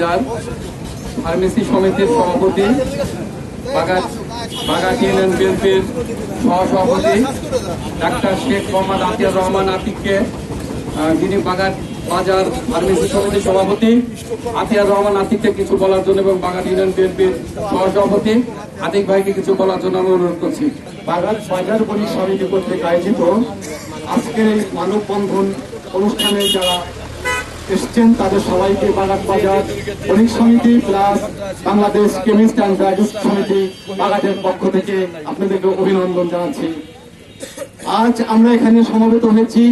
বাজার ফার্মেসি সমিতির সভাপতি, বাগাত বাগাত ইউনিয়ন বিএনপির সহসভাপতি, ডাক্তার শেখ মোহাম্মদ আতিয়ার রহমান আতিককে যিনি বাগাত বাজার ফার্মেসি সমিতির সভাপতি, আতিয়ার রহমান আতিককে কিছু বলার জন্য এবং বাগাত ইউনিয়ন বিএনপির সহসভাপতি আতিক ভাইকে কিছু বলার জন্য আমি অনুরোধ করছি। বাগান বাজার বণিক সমিতি কর্তৃক আয়োজিত আজকের এই মানববন্ধন অনুষ্ঠানে যারা এসছেন, তাদের সবাইকে বাজার বণিক সমিতি plus Bangladesh chemist and graduate সমিতি বাগানের পক্ষ থেকে আপনাদেরকে অভিনন্দন জানাচ্ছি। আজ আমরা এখানে সমবেত হয়েছি।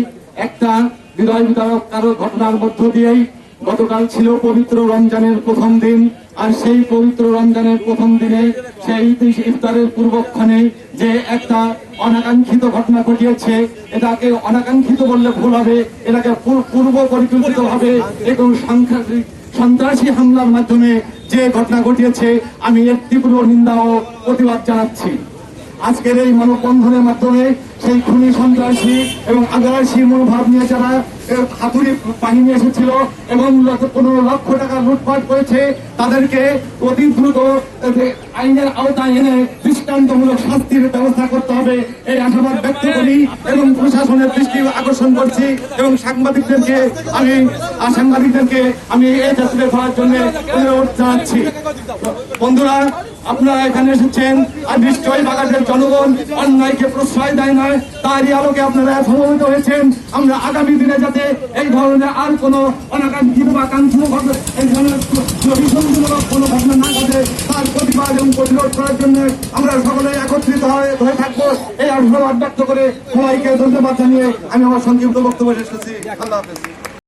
একটা হৃদয় বিদারক কারও ঘটনার মধ্য দিয়েই। গতকাল ছিল পবিত্র রমজানের প্রথম দিন, আর সেই পবিত্র রমজানের প্রথম দিনে সেই ইফতারের পূর্বক্ষণে যে একটা অনাকাঙ্ক্ষিত ঘটনা ঘটিয়েছে, এটাকে অনাকাঙ্ক্ষিত বললে ভুল হবে, এটাকে পূর্ব পরিকল্পিত ভাবে এবং সাংঘাতিক সন্ত্রাসী হামলার মাধ্যমে যে ঘটনা ঘটিয়েছে, আমি এর তীব্র নিন্দা ও প্রতিবাদ জানাচ্ছি। আজকের এই মানববন্ধনের মাধ্যমে সেই খুনি সন্ত্রাসী এবং আগ্রাসী মনোভাব নিয়ে যারা হাতুড়ি বাহিনী এসেছিল এবং পনেরো লক্ষ টাকা লুটপাট করেছে, তাদেরকে অতি দ্রুত আইনের আওতায় এনে দৃষ্টান্তমূলক শাস্তির ব্যবস্থা করতে হবে, এই আশাবাদ ব্যক্ত করি এবং প্রশাসনের দৃষ্টি আকর্ষণ করছি এবং সাংবাদিকদেরকে আমি সাংবাদিকদেরকে আমি এই যাত্রী করার জন্য অনুরোধ জানাচ্ছি। বন্ধুরা, আপনারা এখানে এসেছেন আর নিশ্চয়ই বাগানের জনগণ অন্যায়কে প্রশ্রয় দেয় না, তারই আলোকে আপনারা সমবেত হয়েছেন। আমরা আগামী দিনে যাতে এই ধরনের আর কোনো অনাকাঙ্ক্ষিত বা কাঙ্ক্ষিত এই ধরনের কোনো না ঘটে তার প্রতিবাদ এবং প্রতিরোধ করার জন্য আমরা সকলে একত্রিত হয়ে হয়ে থাকব। এই আশীর্বাদ ব্যক্ত করে সবাইকে ধন্যবাদ জানিয়ে আমি আমার সংক্ষিপ্ত বক্তব্য শেষ করছি। আল্লাহ হাফেজ।